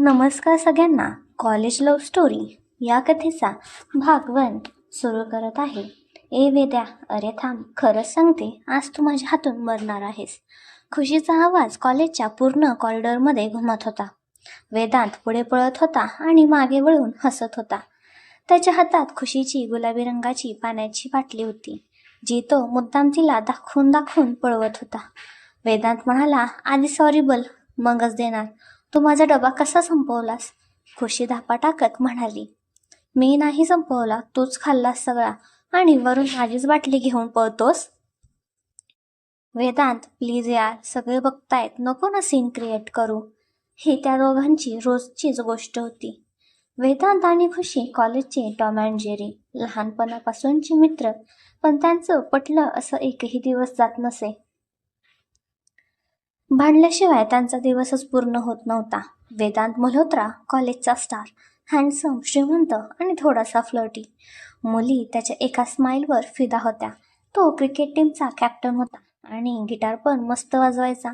नमस्कार सगळ्यांना. College love story या कथेचा भाग वन सुरू करत आहे. ए वेद्या अरे थांब खरंच सांगते आज तू माझ्या हातून मरणार आहेस. खुशीचा आवाज कॉलेजच्या पूर्ण कॉरिडॉरमध्ये घुमत होता. वेदांत पुढे पळत होता आणि मागे वळून हसत होता. त्याच्या हातात खुशीची गुलाबी रंगाची पाण्याची बाटली होती जी तो मुद्दाम तिला दाखवून दाखवून पळवत होता. वेदांत म्हणाला आधी सॉरी बल मगच देणार. तू माझा डबा कसा संपवलास? खुशी धापा टाकत म्हणाली. मी नाही संपवला तूच खाल्लास सगळा. आणि वरून माझीच बाटली घेऊन पळतोस? वेदांत प्लीज यार सगळे बघतायत. नको ना सीन क्रिएट करू. ही त्या दोघांची रोजचीच गोष्ट होती. वेदांत आणि खुशी कॉलेजचे टॉम अँड जेरी लहानपणापासूनचे मित्र. पण त्यांचं पटलं असं एकही दिवस जात नसे. भांडल्याशिवाय त्यांचा दिवसच पूर्ण होत नव्हता. वेदांत मल्होत्रा कॉलेजचा स्टार हँडसम श्रीमंत आणि थोडासा फ्लर्टी. मुली त्याच्या एका स्माईलवर फिदा होत्या. तो क्रिकेट टीमचा कॅप्टन होता आणि गिटार पण मस्त वाजवायचा.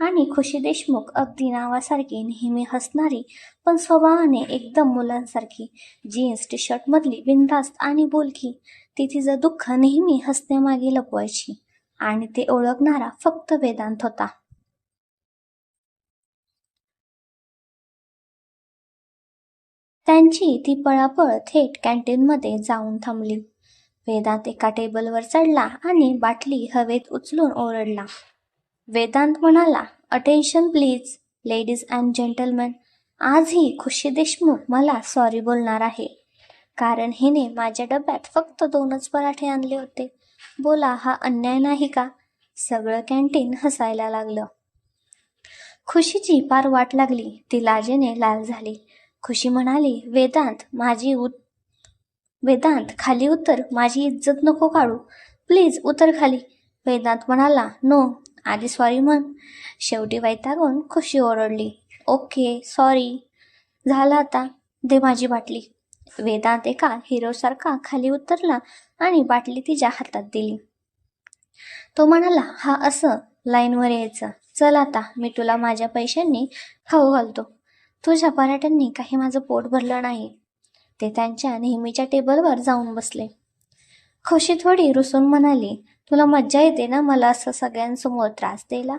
आणि खुशी देशमुख अगदी नावासारखी नेहमी हसणारी पण स्वभावाने एकदम मुलांसारखी. जीन्स टी शर्टमधली बिनधास्त आणि बोलकी. ती तिचं दुःख नेहमी हसण्यामागे लपवायची. आणि ते ओळखणारा फक्त वेदांत होता. त्यांची ती पळापळ थेट कॅन्टीनमध्ये जाऊन थांबली. वेदांत एका टेबलवर चढला आणि बाटली हवेत उचलून ओरडला. वेदांत म्हणाला attention please ladies and gentleman आजही खुशी देशमुख मला सॉरी बोलणार आहे. कारण हिने माझ्या डब्यात फक्त दोनच पराठे आणले होते. बोला हा अन्याय नाही का? सगळं कॅन्टीन हसायला लागलं. खुशीची पार वाट लागली. ती लाजेने लाल झाली. खुशी म्हणाली वेदांत माझी उत वेदांत खाली उतर माझी इज्जत नको काढू. प्लीज उतर खाली. वेदांत म्हणाला नो आधी सॉरी म्हण. शेवटी वैतागून खुशी ओरडली. ओके सॉरी झालं आता. दे माझी बाटली. वेदांत एका हिरोसारखा खाली उतरला आणि बाटली तिच्या हातात दिली. तो म्हणाला हा असं. लाईनवर यायचं. चल आता मी तुला माझ्या पैशांनी खाऊ घालतो. तुझ्या पराठ्यांनी काही माझं पोट भरलं नाही. ते त्यांच्या नेहमीच्या टेबलवर जाऊन बसले. खुशी थोडी रुसून म्हणाली तुला मज्जा येते ना मला असं सगळ्यांसमोर त्रास द्यायला?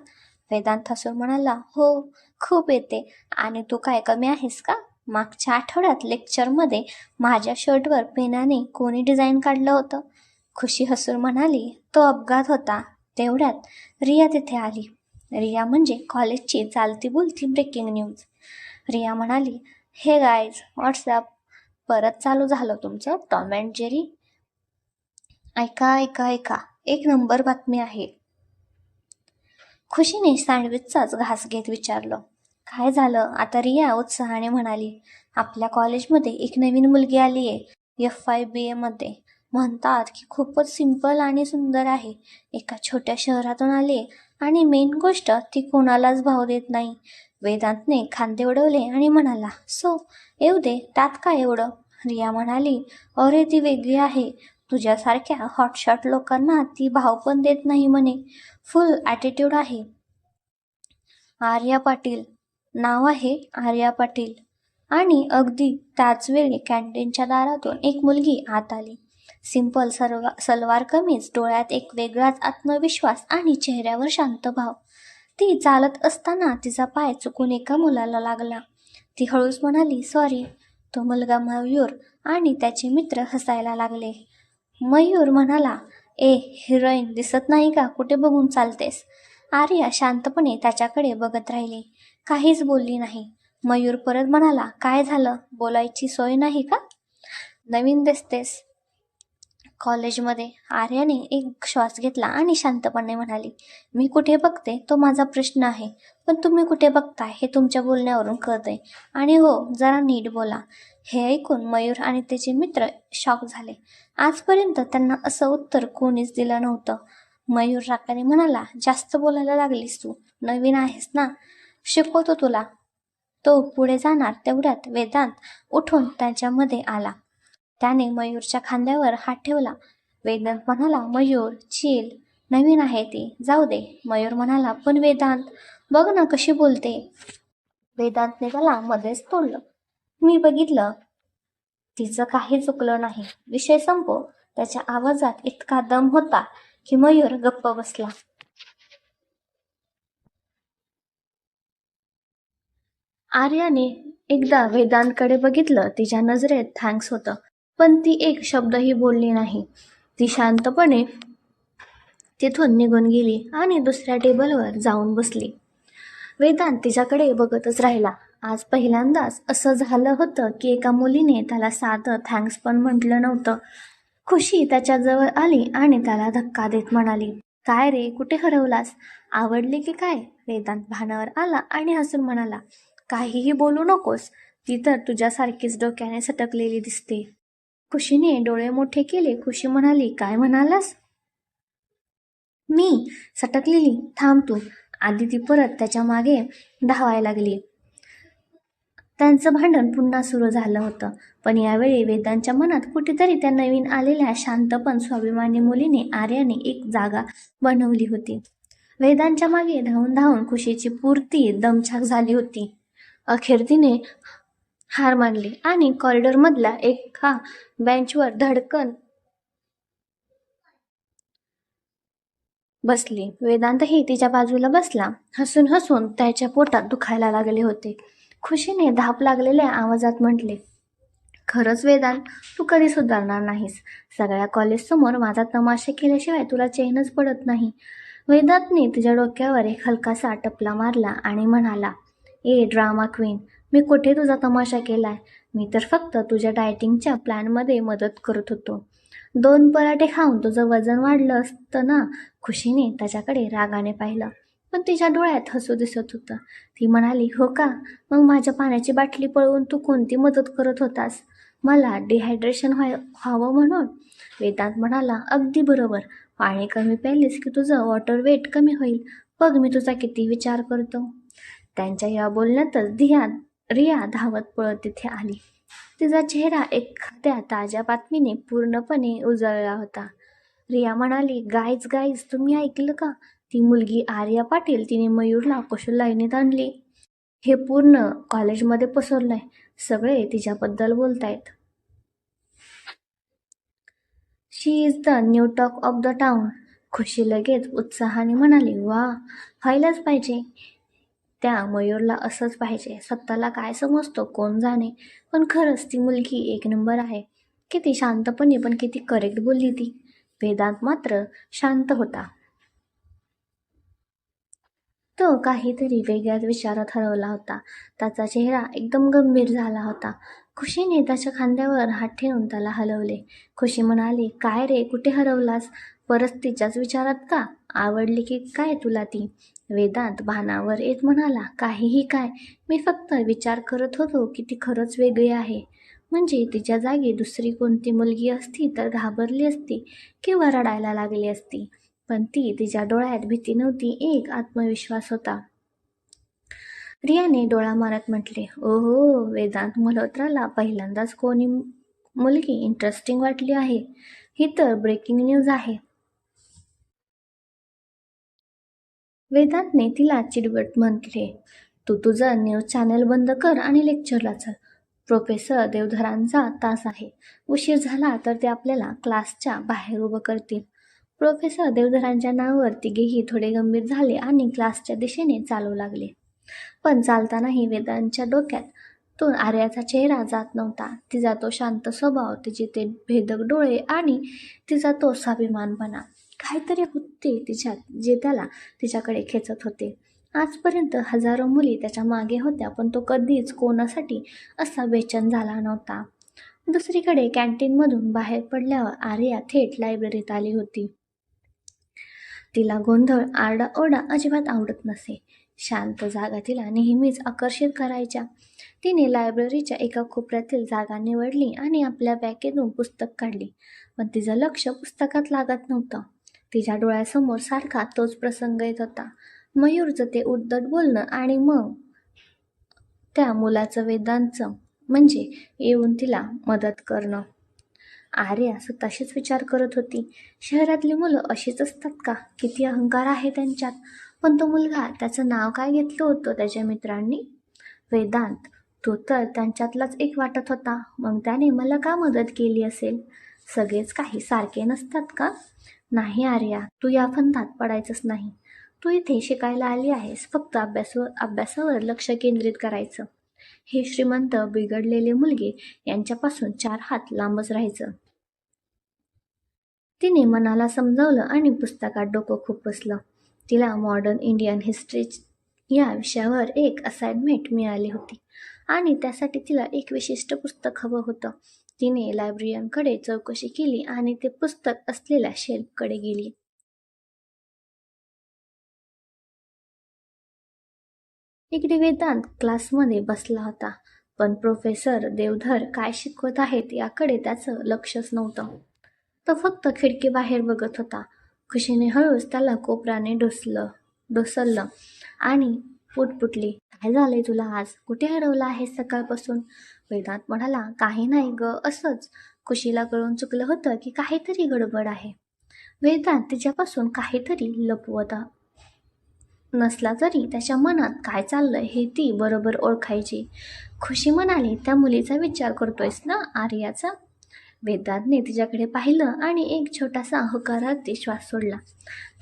वेदांत हसून म्हणाला हो खूप येते. आणि तू काय कमी आहेस का? मागच्या आठवड्यात लेक्चरमध्ये माझ्या शर्टवर पेनाने कोणी डिझाईन काढलं होतं. खुशी हसून म्हणाली तो अपघात होता. तेवढ्यात रिया तिथे आली. रिया म्हणजे कॉलेजची चालती बोलती ब्रेकिंग न्यूज. रिया म्हणाली हे गायज व्हॉट्सॲप परत चालू झालं तुमचं? टॉम अँड जेरी ऐका ऐका ऐका एक नंबर बातमी आहे. खुशीने सँडविचचाच घास घेत विचारलं. काय झालं? आता रिया उत्साहाने म्हणाली आपल्या कॉलेजमध्ये एक नवीन मुलगी आली आहे एफ आय बी एमध्ये म्हणतात की खूपच सिंपल आणि सुंदर आहे. एका छोट्या शहरातून आले आणि मेन गोष्ट ती कोणालाच भाव देत नाही. वेदांतने खांदे उडवले आणि म्हणाला सो येऊ दे त्यात काय एवढं? रिया म्हणाली अरे ती वेगळी आहे. तुझ्यासारख्या हॉटशॉट लोकांना ती भाव पण देत नाही म्हणे. फुल ॲटिट्यूड आहे. आर्या पाटील नाव आहे आर्या पाटील. आणि अगदी त्याच वेळी कॅन्टीनच्या दारातून एक मुलगी आत आली. सिंपल सर्व सलवार कमीज डोळ्यात एक वेगळाच आत्मविश्वास आणि चेहऱ्यावर शांत भाव. ती चालत असताना तिचा पाय चुकून एका मुलाला लागला. ती हळूच म्हणाली सॉरी तो मुलगा मयूर आणि त्याचे मित्र हसायला लागले. मयूर म्हणाला ए हिरोईन दिसत नाही का? कुठे बघून चालतेस? आर्या शांतपणे त्याच्याकडे बघत राहिली. काहीच बोलली नाही. मयूर परत म्हणाला काय झालं? बोलायची सोय नाही का? नवीन दिसतेस. कॉलेजमध्ये. आर्याने एक श्वास घेतला आणि शांतपणे म्हणाली मी कुठे बघते? तो माझा प्रश्न आहे. पण तुम्ही कुठे बघताय? हे तुमच्या बोलण्यावरून कळतंय. आणि हो जरा नीट बोला. हे ऐकून मयूर आणि त्याचे मित्र शॉक झाले. आजपर्यंत त्यांना असं उत्तर कोणीच दिलं नव्हतं. मयूर राकाने म्हणाला जास्त बोलायला लागलीस तू. नवीन आहेस ना? शिकवतो तुला. तो पुढे जाणार तेवढ्यात वेदांत उठून त्यांच्यामध्ये आला. त्याने मयूरच्या खांद्यावर हात ठेवला. वेदांत म्हणाला मयूर चिल नवीन आहे ती. जाऊ दे. मयूर म्हणाला पण वेदांत बघ ना कशी बोलते. वेदांतने त्याला मध्येच तोडलं. मी बघितलं. तिचं काही चुकलं नाही. विषय संपव त्याच्या आवाजात इतका दम होता की मयूर गप्प बसला. आर्याने एकदा वेदांतकडे बघितलं. तिच्या नजरेत थँक्स होतं. पण ती एक शब्दही बोलली नाही. ती शांतपणे तिथून निघून गेली आणि दुसऱ्या टेबलवर जाऊन बसली. वेदांत तिच्याकडे बघतच राहिला. आज पहिल्यांदाच असं झालं होतं की एका मुलीने त्याला साधं थँक्स पण म्हटलं नव्हतं. खुशी त्याच्याजवळ आली आणि त्याला धक्का देत म्हणाली काय रे कुठे हरवलास? आवडले की काय? वेदांत भानावर आला आणि हसून म्हणाला काहीही बोलू नकोस. ती तर तुझ्यासारखीच डोक्याने सटकलेली दिसते. खुशीने डोळे मोठे केले. खुशी म्हणाली काय म्हणालास? मी सटकलेली थांब तू. आधी ती परत त्याच्यामागे धावायला लागली. त्यांचं भांडण पुन्हा सुरू झालं होतं पण यावेळी वेदांच्या मनात कुठेतरी त्या नवीन आलेल्या शांत पण स्वाभिमानी मुलीने आर्याने एक जागा बनवली होती. वेदांच्या मागे धावून धावून खुशीची पूर्ती दमछाक झाली होती. अखेर तिने हार मानली आणि कॉरिडॉरमधल्या एका बेंचवर धडकन बसली. वेदांतही तिच्या बाजूला बसला. हसून हसून त्याच्या पोटात दुखायला लागले होते. खुशीने धाप लागलेल्या आवाजात म्हटले खरंच वेदांत तू कधी सुधारणार नाहीस. सगळ्या कॉलेजसमोर माझा तमाशा केल्याशिवाय तुला चैनच पडत नाही. वेदांतने तिच्या डोक्यावर एक हलकासा टपला मारला आणि म्हणाला ए ड्रामा क्वीन मी कुठे तुझा तमाशा केलाय? मी तर फक्त तुझ्या डायटिंगच्या प्लॅनमध्ये मदत करत होतो. दोन पराठे खाऊन तुझं वजन वाढलं असतं ना? खुशीने त्याच्याकडे रागाने पाहिलं. पण तिच्या डोळ्यात हसू दिसत होतं. ती म्हणाली हो का? मग माझ्या पाण्याची बाटली पळवून तू कोणती मदत करत होतास? मला डिहायड्रेशन व्हाय व्हावं म्हणून? वेदांत म्हणाला अगदी बरोबर. पाणी कमी प्यायलीस की तुझं वॉटर वेट कमी होईल. बघ मी तुझा किती विचार करतो. त्यांच्या या बोलण्यातच धिया रिया धावत पळत तिथे आली. तिचा चेहरा एखाद्या ताज्या बातमीने पूर्णपणे उजळला होता. रिया म्हणाली गाईज गाईज तुम्ही ऐकलं का? ती मुलगी आर्या पाटील तिने मयूरला कुशल लाईनीत आणली. हे पूर्ण कॉलेजमध्ये पसरलंय. सगळे तिच्याबद्दल बोलतायत. She is the new talk of the town Khushi लगेच उत्साहाने म्हणाली वा व्हायलाच पाहिजे. त्या मयूरला असंच पाहिजे. स्वतःला काय समजतो कोण जाणे? पण खरंच ती मुलगी एक नंबर आहे. किती शांतपणे पण किती करेक्ट बोलली ती. वेदांत मात्र शांत होता. तो काहीतरी वेगळ्याच विचारात हरवला होता. त्याचा चेहरा एकदम गंभीर झाला होता. खुशीने त्याच्या खांद्यावर हात ठेवून त्याला हलवले. खुशी म्हणाली काय रे कुठे हरवलास? परत तिच्याच विचारात का? आवडली की काय तुला ती? वेदांत भानावर येत म्हणाला काहीही काय. मी फक्त विचार करत होतो की ती खरंच वेगळी आहे. म्हणजे तिच्या जागी दुसरी कोणती मुलगी असती तर घाबरली असती किंवा रडायला लागली असती. पण ती तिच्या डोळ्यात भीती नव्हती एक आत्मविश्वास होता. रियाने डोळा मारत म्हटले ओहो वेदांत मल्होत्राला पहिल्यांदाच कोणी मुलगी इंटरेस्टिंग वाटली आहे. ही तर ब्रेकिंग न्यूज आहे. वेदांतने तिला चिडवट म्हटले तू तुझं न्यूज चॅनल बंद कर आणि लेक्चरला चल. प्रोफेसर देवधरांचा तास आहे. उशीर झाला तर ते आपल्याला क्लासच्या बाहेर उभं करतील. प्रोफेसर देवधरांच्या नावावर तिघेही थोडे गंभीर झाले आणि क्लासच्या दिशेने चालू लागले. पण चालतानाही वेदांच्या डोक्यात तो आर्याचा चेहरा जात नव्हता. तिचा तो शांत स्वभाव तिचे ते भेदक डोळे आणि तिचा तो स्वाभिमानपणा. काहीतरी होते तिच्यात जे त्याला तिच्याकडे खेचत होते. आजपर्यंत हजारो मुली त्याच्यामागे होत्या पण तो कधीच कोणासाठी असा बेचन झाला नव्हता. दुसरीकडे कॅन्टीनमधून बाहेर पडल्यावर आर्या थेट लायब्ररीत आली होती. तिला गोंधळ आरडाओरडा अजिबात आवडत नसे. शांत जागा तिला नेहमीच आकर्षित करायच्या. तिने लायब्ररीच्या एका कोपऱ्यातील जागा निवडली आणि आपल्या बॅगेतून पुस्तक काढली. पण तिचं लक्ष पुस्तकात लागत नव्हतं. तिच्या डोळ्यासमोर सारखा तोच प्रसंग येत होता. मयूरचं ते उद्धट बोलणं आणि मग त्या मुलाचं वेदांचं म्हणजे येऊन तिला मदत करणं. आर्या स्वतःशीच विचार करत होती. शहरातली मुलं अशीच असतात का? किती अहंकार आहे त्यांच्यात. पण तो मुलगा त्याचं नाव काय घेतलं होतं त्याच्या मित्रांनी? वेदांत तो तर त्यांच्यातलाच एक वाटत होता. मग त्याने मला का मदत केली असेल? सगळेच काही सारखे नसतात का? नाही आर्या तू या फंदात पडायचंच नाही. तू इथे शिकायला आली आहेस फक्त अभ्यासवर अभ्यासावर लक्ष केंद्रित करायचं. हे श्रीमंत बिघडलेले मुलगे यांच्यापासून चार हात लांबच राहायचं. तिने मनाला समजावलं आणि पुस्तकात डोकं खूप तिला मॉडर्न इंडियन हिस्ट्री या विषयावर एक असाइनमेंट मिळाली होती. आणि त्यासाठी तिला एक विशिष्ट पुस्तक हवं होतं. तिने लायब्ररीयनकडे चौकशी केली आणि ते पुस्तक असलेल्या शेल्फकडे गेली. इकडे वेदांत क्लासमध्ये बसला होता पण प्रोफेसर देवधर काय शिकवत आहेत याकडे त्याचं लक्षच नव्हतं. तो फक्त खिडकी बाहेर बघत होता. खुशीने हळूच त्याला कोपराने डोसलं डोसललं आणि पुटपुटली काय झालंय तुला आज? कुठे हरवलं आहे सकाळपासून? वेदांत म्हणाला काही नाही ग असंच. खुशीला कळून चुकलं होतं की काहीतरी गडबड आहे. वेदांत तिच्यापासून काहीतरी लपवत. नसला तरी त्याच्या मनात काय चाललंय हे ती बरोबर ओळखायची. खुशी म्हणाली त्या मुलीचा विचार करतोयस ना आर्याचा? वेदांतने तिच्याकडे पाहिलं आणि एक छोटासा होकारार्थी श्वास सोडला.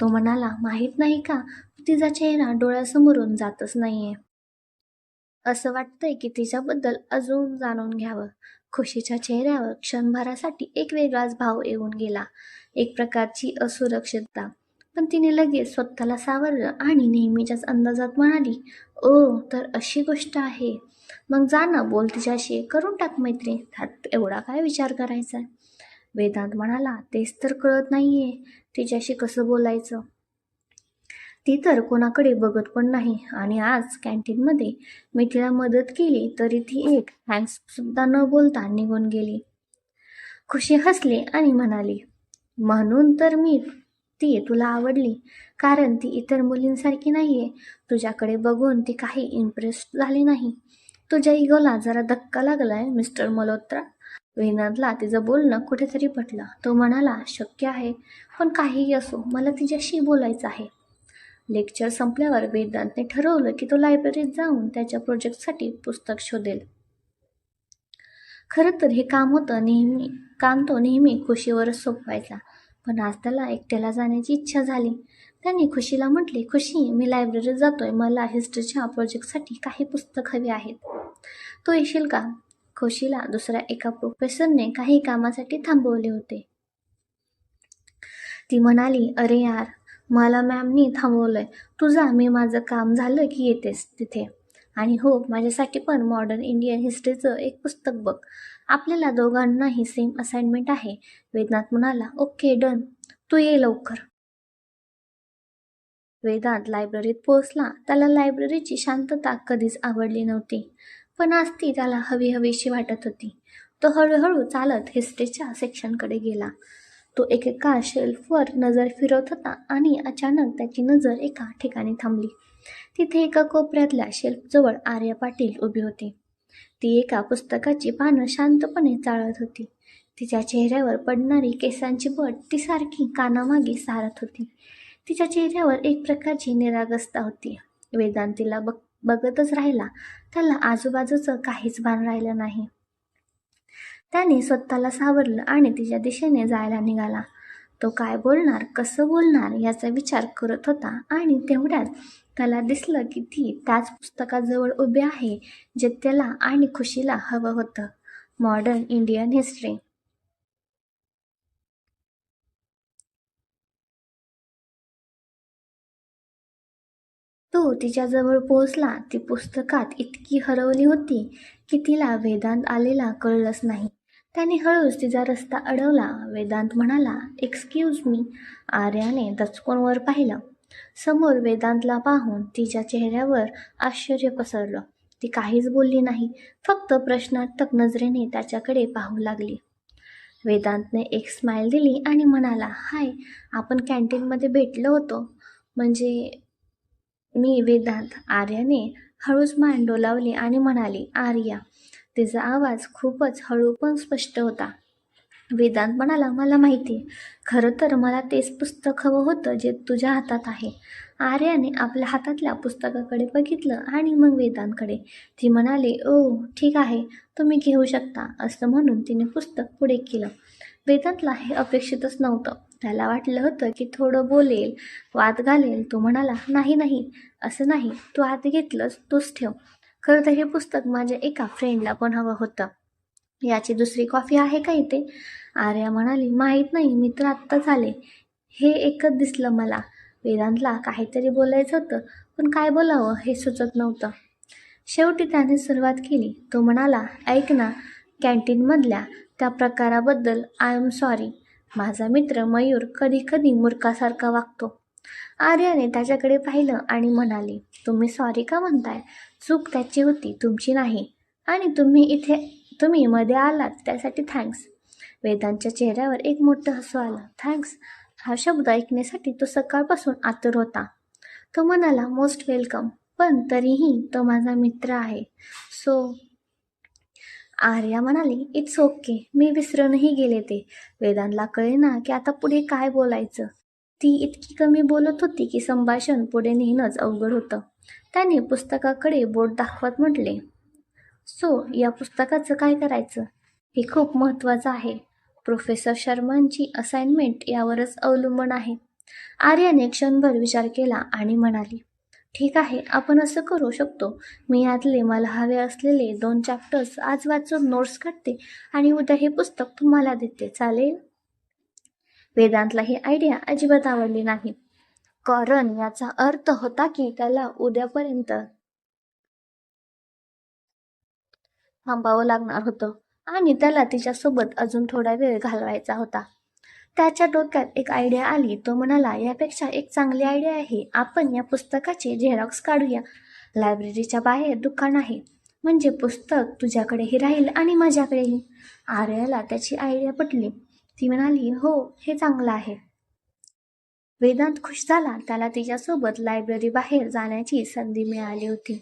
तो म्हणाला माहीत नाही का तिचा चेहरा डोळ्यासमोरून जातच नाहीये. असं वाटतंय की तिच्याबद्दल अजून जाणून घ्यावं. खुशीच्या चेहऱ्यावर क्षणभरासाठी एक वेगळाच भाव येऊन गेला. एक प्रकारची असुरक्षितता. पण तिने लगेच स्वतःला सावरलं आणि नेहमीच्याच अंदाजात म्हणाली ओ तर अशी गोष्ट आहे. मग जा ना बोल तिच्याशी. करून टाक मैत्री. त्यात एवढा काय विचार करायचा? वेदांत म्हणाला तेच तर कळत नाहीये. तिच्याशी कसं बोलायचं? ती तर कोणाकडे बघत पण नाही. आणि आज कॅन्टीनमध्ये मी तिला मदत केली तरी ती एक थँक्ससुद्धा न बोलता निघून गेली. खुशी हसली आणि म्हणाली म्हणून तर मी ती तुला आवडली कारण ती इतर मुलींसारखी नाही आहे तुझ्याकडे बघून ती काही इम्प्रेस झाली नाही. तुझ्या इगोला जरा धक्का लागलाय मिस्टर मल्होत्रा. वेदांतला तिचं बोलणं कुठेतरी पटलं. तो म्हणाला शक्य आहे. पण काहीही असो मला तिच्याशी बोलायचं आहे. लेक्चर संपल्यावर वेदांतने ठरवलं की तो लायब्ररीत जाऊन त्याच्या प्रोजेक्टसाठी पुस्तक शोधेल. खरं तर हे काम होतं नेहमी काम तो नेहमी खुशीवरच सोपवायचा. पण आज त्याला एकट्याला जाण्याची इच्छा झाली. त्याने खुशीला म्हटले खुशी मी लायब्ररीत जातोय. मला हिस्ट्रीच्या प्रोजेक्टसाठी काही पुस्तक हवे आहेत. तो येशील का? खुशीला दुसऱ्या एका प्रोफेसरने काही कामासाठी थांबवले होते. ती म्हणाली अरे यार मला मॅमनी थांबवलंय. तू जा मी माझं काम झालं की येतेस तिथे. आणि हो माझ्यासाठी पण मॉडर्न इंडियन हिस्ट्रीचं एक पुस्तक बघ. आपल्याला दोघांनाही सेम असाइनमेंट आहे. वेदांत म्हणाला ओके डन तू ये लवकर. वेदांत लायब्ररीत पोहोचला. त्याला लायब्ररीची शांतता कधीच आवडली नव्हती. पण आज ती त्याला हवी हवीशी वाटत होती. तो हळूहळू चालत हिस्ट्रीच्या सेक्शनकडे गेला. तो एकेका शेल्फवर नजर फिरवत होता आणि अचानक त्याची नजर एका ठिकाणी थांबली. तिथे एका कोपऱ्यातल्या शेल्फजवळ आर्या पाटील उभी होती. ती एका पुस्तकाची पानं शांतपणे चाळत होती. तिच्या चेहऱ्यावर पडणारी केसांची बट ती सारखी कानामागे सारत होती. तिच्या चेहऱ्यावर एक प्रकारची निरागसता होती. वेदांतीला बघ बघतच राहिला त्याला आजूबाजूचं काहीच भान राहिलं नाही. त्याने स्वतःला सावरलं आणि तिच्या दिशेने जायला निघाला. तो काय बोलणार कसं बोलणार याचा विचार करत होता आणि तेवढ्यात त्याला दिसलं की ती त्याच पुस्तकाजवळ उभी आहे जे त्याला आणि खुशीला हवं होतं. Modern Indian history. तो तिच्याजवळ पोहोचला. ती पुस्तकात इतकी हरवली होती की तिला वेदांत आलेला कळलंच नाही. त्याने हळूच तिचा रस्ता अडवला. वेदांत म्हणाला एक्सक्यूज मी आर्याने दचकोनवर पाहिलं. समोर वेदांतला पाहून तिच्या चेहऱ्यावर आश्चर्य पसरलं. ती काहीच बोलली नाही फक्त प्रश्नार्थक नजरेने त्याच्याकडे पाहू लागली. वेदांतने एक स्माईल दिली आणि म्हणाला हाय आपण कॅन्टीनमध्ये भेटलो होतो. म्हणजे मी वेदांत. आर्याने हळूच मान डोलावली आणि म्हणाली आर्या तिचा आवाज खूपच हळू पण स्पष्ट होता. वेदांत म्हणाला मला माहिती आहे. खरं तर मला तेच पुस्तक हवं होतं जे तुझ्या हातात आहे. आर्याने आपल्या हातातल्या पुस्तकाकडे बघितलं आणि मग वेदांतकडे. ती म्हणाली ओ ठीक आहे. तुम्ही घेऊ शकता असं म्हणून तिने पुस्तक पुढे केलं. वेदांतला हे अपेक्षितच नव्हतं. त्याला वाटलं होतं की थोडं बोलेल वाद घालेल. तो म्हणाला नाही नाही. असं नाही. तू आत घेतलंस तूच ठेव. खरं तर हे पुस्तक माझ्या एका फ्रेंडला पण हवं होतं. याची दुसरी कॉफी आहे का इथे? आर्या म्हणाली माहीत नाही मी तर आत्ताच आले. हे एकच दिसलं मला. वेदांतला काहीतरी बोलायचं होतं पण काय बोलावं हे सुचत नव्हतं. शेवटी त्याने सुरुवात केली. तो म्हणाला ऐक ना कॅन्टीनमधल्या त्या प्रकाराबद्दल आय एम सॉरी माझा मित्र मयूर कधी कधी मूर्खासारखा वागतो. आर्याने त्याच्याकडे पाहिलं आणि म्हणाली तुम्ही सॉरी का म्हणताय? चूक त्याची होती तुमची नाही. आणि तुम्ही इथे तुम्ही मध्ये आलात त्यासाठी थँक्स वेदांच्या चेहऱ्यावर एक मोठं हसू आलं. थँक्स हा शब्द ऐकण्यासाठी तो सकाळपासून आतुर होता. तो म्हणाला मोस्ट वेलकम पण तरीही तो माझा मित्र आहे. सो आर्या म्हणाली इट्स ओके मी विसरूनही गेले ते. वेदांना कळेना की आता पुढे काय बोलायचं. ती इतकी कमी बोलत होती की संभाषण पुढे नेणंच अवघड होतं. त्याने पुस्तकाकडे बोट दाखवत म्हटले सो या पुस्तकाचं काय करायचं? हे खूप महत्त्वाचं आहे. प्रोफेसर शर्मांची असाइनमेंट यावरच अवलंबून आहे. आर्याने क्षणभर विचार केला आणि म्हणाली ठीक आहे आपण असं करू शकतो. मी यातले मला हवे असलेले दोन चॅप्टर्स आज वाचून नोट्स काढते आणि उद्या हे पुस्तक तुम्हाला देते. चालेल? वेदांतला ही आयडिया अजिबात आवडली नाही. कारण याचा अर्थ होता की त्याला उद्यापर्यंत थांबावं लागणार होतं. आणि त्याला तिच्यासोबत अजून थोडा वेळ घालवायचा होता. त्याच्या डोक्यात एक आयडिया आली. तो म्हणाला यापेक्षा एक चांगली आयडिया आहे. आपण या पुस्तकाचे झेरॉक्स काढूया. लायब्ररीच्या बाहेर दुकान आहे. म्हणजे पुस्तक तुझ्याकडेही राहील आणि माझ्याकडेही. आर्याला त्याची आयडिया पटली. ती म्हणाली हो हे चांगलं आहे. वेदांत खुश झाला. त्याला तिच्यासोबत लायब्ररी बाहेर जाण्याची संधी मिळाली होती.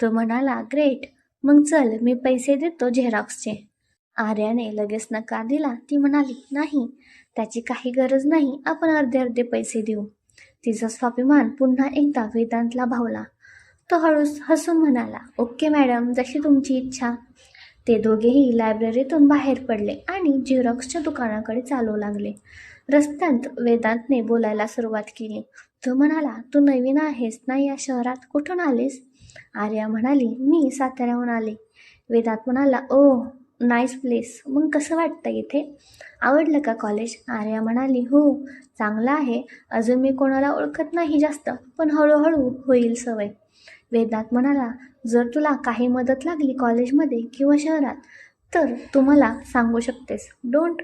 तो म्हणाला ग्रेट मग चल मी पैसे देतो झेरॉक्सचे आर्याने लगेच नकार दिला. ती म्हणाली नाही त्याची काही गरज नाही. आपण अर्धे अर्धे पैसे देऊ. तिचा स्वाभिमान पुन्हा एकदा वेदांतला भावला. तो हळूस हसून म्हणाला ओके मॅडम जशी तुमची इच्छा. ते दोघेही लायब्ररीतून बाहेर पडले आणि झेरॉक्सच्या दुकानाकडे चालू लागले. रस्त्यात वेदांतने बोलायला सुरुवात केली. तो म्हणाला तू नवीन आहेस ना या शहरात? कुठून आलीस? आर्या म्हणाली मी साताऱ्याहून आले. वेदांत म्हणाला ओ नाईस प्लेस मग कसं वाटतं इथे? आवडलं का कॉलेज आर्या म्हणाली हो चांगलं आहे. अजून मी कोणाला ओळखत नाही जास्त पण हळूहळू होईल सवय. वेदांत म्हणाला जर तुला काही मदत लागली कॉलेजमध्ये किंवा शहरात तर तू मला सांगू शकतेस. डोंट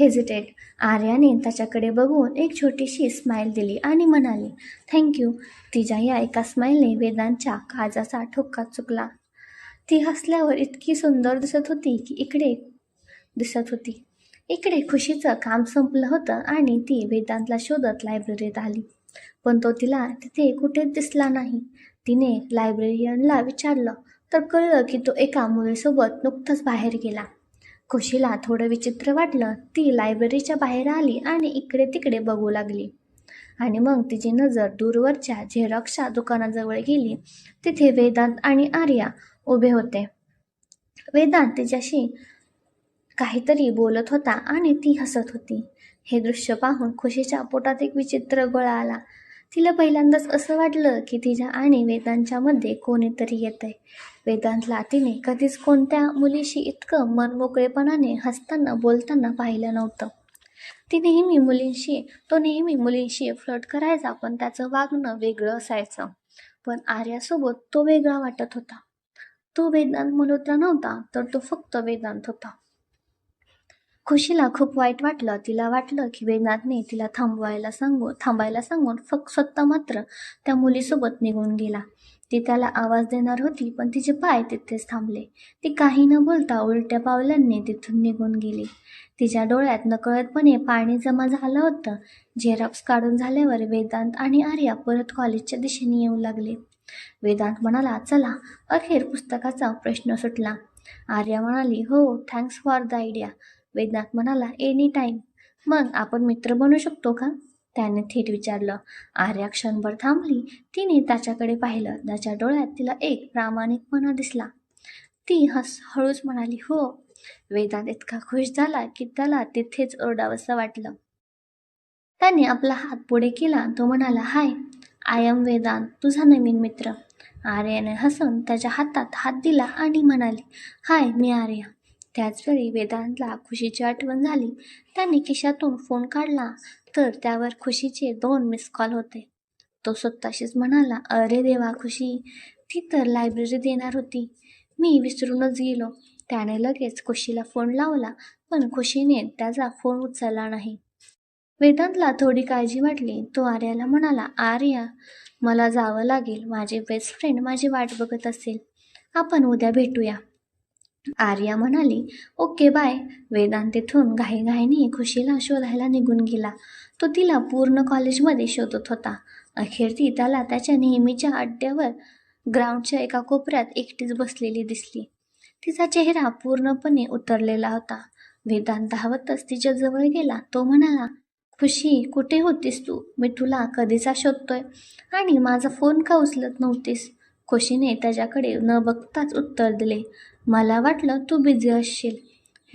हेजिटेट आर्याने त्याच्याकडे बघून एक छोटीशी स्माईल दिली आणि म्हणाली थँक्यू तिच्या या एका स्माईलने वेदांच्या काजाचा ठोका चुकला. ती हसल्यावर इतकी सुंदर दिसत होती की इकडे दिसत होती. इकडे खुशीचं काम संपलं होतं आणि ती वेदांतला शोधत लायब्ररीत आली. पण तो तिला तिथे कुठेच दिसला नाही. तिने लायब्ररियनला विचारलं तर कळलं की तो एका मुलीसोबत नुकतंच बाहेर गेला. खुशीला थोडं विचित्र वाटलं ती लायब्ररीच्या बाहेर आली आणि इकडे तिकडे बघू लागली. आणि मग तिची नजर दूरवरच्या झेरॉक्सच्या दुकानाजवळ गेली. तिथे वेदांत आणि आर्या उभे होते. वेदांत तिच्याशी काहीतरी बोलत होता आणि ती हसत होती. हे दृश्य पाहून खुशीच्या पोटात एक विचित्र गोळा आला. तिला पहिल्यांदाच असं वाटलं की तिच्या आणि वेदांच्या मध्ये कोणीतरी येत आहे वेदांतला तिने कधीच कोणत्या मुलीशी इतकं मनमोकळेपणाने हसताना बोलताना पाहिलं नव्हतं. ती नेहमी मुलींशी तो नेहमी मुलींशी फ्लट करायचा पण त्याचं वागणं वेगळं असायचं. पण आर्यासोबत तो वेगळा वाटत होता. तो वेदांत मल्होत्रा नव्हता तर तो फक्त वेदांत होता. खुशीला खूप वाईट वाटलं. तिला वाटलं की वेदांतने तिला थांबवायला सांगून थांबायला सांगून फक्त स्वतः मात्र त्या मुलीसोबत निघून गेला. ती त्याला आवाज देणार होती पण तिचे पाय तिथेच थांबले. ती काही न बोलता उलट्या पावलांनी तिथून निघून गेली. तिच्या डोळ्यात नकळतपणे पाणी जमा झालं होतं. झेरॉक्स काढून झाल्यावर वेदांत आणि आर्या परत कॉलेजच्या दिशेने येऊ लागले. वेदांत म्हणाला चला अखेर पुस्तकाचा प्रश्न सुटला. आर्या म्हणाली हो thanks for the idea Vedant म्हणाला एनी टाईम मग आपण मित्र बनू शकतो का? त्याने थेट विचारलं आर्या क्षणभर थांबली तिने त्याच्याकडे पाहिलं. त्याच्या डोळ्यात तिला एक प्रामाणिकपणा दिसला. ती हस हळूच म्हणाली हो. वेदांत इतका खुश झाला की त्याला तिथेच ओरडावंसं वाटलं. त्याने आपला हात पुढे केला. तो म्हणाला हाय आय एम वेदांत तुझा नवीन मित्र. आर्याने हसून त्याच्या हातात हात दिला आणि म्हणाली हाय मी आर्या. त्याचवेळी वेदांतला खुशीची आठवण झाली. त्याने खिशातून फोन काढला. तर त्यावर खुशीचे दोन मिस कॉल होते. तो स्वतःशीच म्हणाला अरे देवा खुशी. ती तर लायब्ररीत येणार होती. मी विसरूनच गेलो. त्याने लगेच खुशीला फोन लावला पण खुशीने त्याचा फोन उचलला नाही. वेदांतला थोडी काळजी वाटली. तो आर्याला म्हणाला आर्या मला जावं लागेल. माझे बेस्ट फ्रेंड माझी वाट बघत असेल. आपण उद्या भेटूया. आर्या म्हणाली ओके बाय. वेदांत तिथून घाईघाईने खुशीला शोधायला निघून गेला. तो तिला पूर्ण कॉलेजमध्ये शोधत होता. अखेर ती त्याला त्याच्या नेहमीच्या अड्ड्यावर ग्राउंडच्या एका कोपऱ्यात एकटीच बसलेली दिसली. तिचा चेहरा पूर्णपणे उतरलेला होता. वेदांत धावतच तिच्या जवळ गेला. तो म्हणाला खुशी कुठे होतीस तू? मी तुला कधीचा शोधतोय. आणि माझा फोन का उचलत नव्हतीस? खुशीने त्याच्याकडे न बघताच उत्तर दिले. मला वाटलं तू बिझी असशील.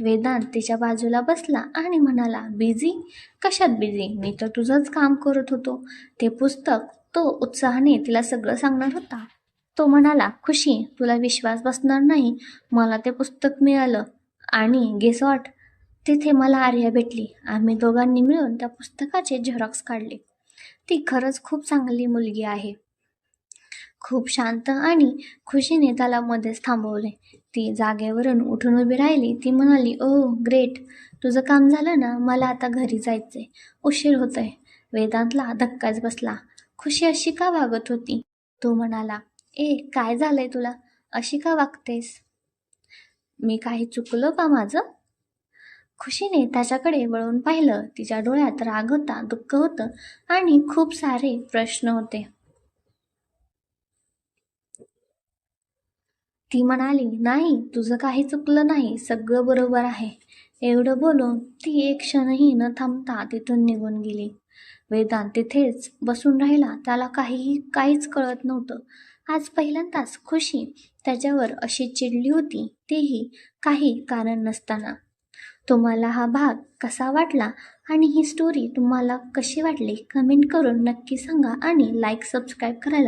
वेदांत तिच्या बाजूला बसला आणि म्हणाला बिझी कशात बिझी मी तर तुझंच काम करत होतो. ते पुस्तक तो उत्साहाने तिला सगळं सांगणार होता. तो म्हणाला खुशी तुला विश्वास बसणार नाही. मला ते पुस्तक मिळालं. आणि गेसवॉट तिथे मला आर्या भेटली. आम्ही दोघांनी मिळून त्या पुस्तकाचे झेरॉक्स काढले. ती खरंच खूप चांगली मुलगी आहे. खूप शांत आणि खुशीने त्याला मध्येच थांबवले. ती जागेवरून उठून उभी राहिली ती म्हणाली ओ ग्रेट. तुझं काम झालं ना? मला आता घरी जायचंय. उशीर होतोय. वेदांतला धक्काच बसला. खुशी अशी का वागत होती? तो म्हणाला. ए काय झालंय तुला? अशी का वागतेस? मी काही चुकलो का माझं? खुशीने त्याच्याकडे वळून पाहिलं. तिच्या डोळ्यात राग होता दुःख होतं आणि खूप सारे प्रश्न होते. ती म्हणाली नाही तुझं काही चुकलं नाही सगळं बरोबर आहे. एवढं बोलून ती एक क्षणही न थांबता तिथून निघून गेली. वेदांत तिथेच बसून राहिला त्याला काहीही काहीच कळत नव्हतं. आज पहिल्यांदाच खुशी त्याच्यावर अशी चिडली होती तेही काही कारण नसताना. तुम्हाला हा भाग कसा वाटला आणि ही स्टोरी तुम्हाला कशी वाटली कमेंट करून नक्की सांगा आणि लाईक सबस्क्राईब करायला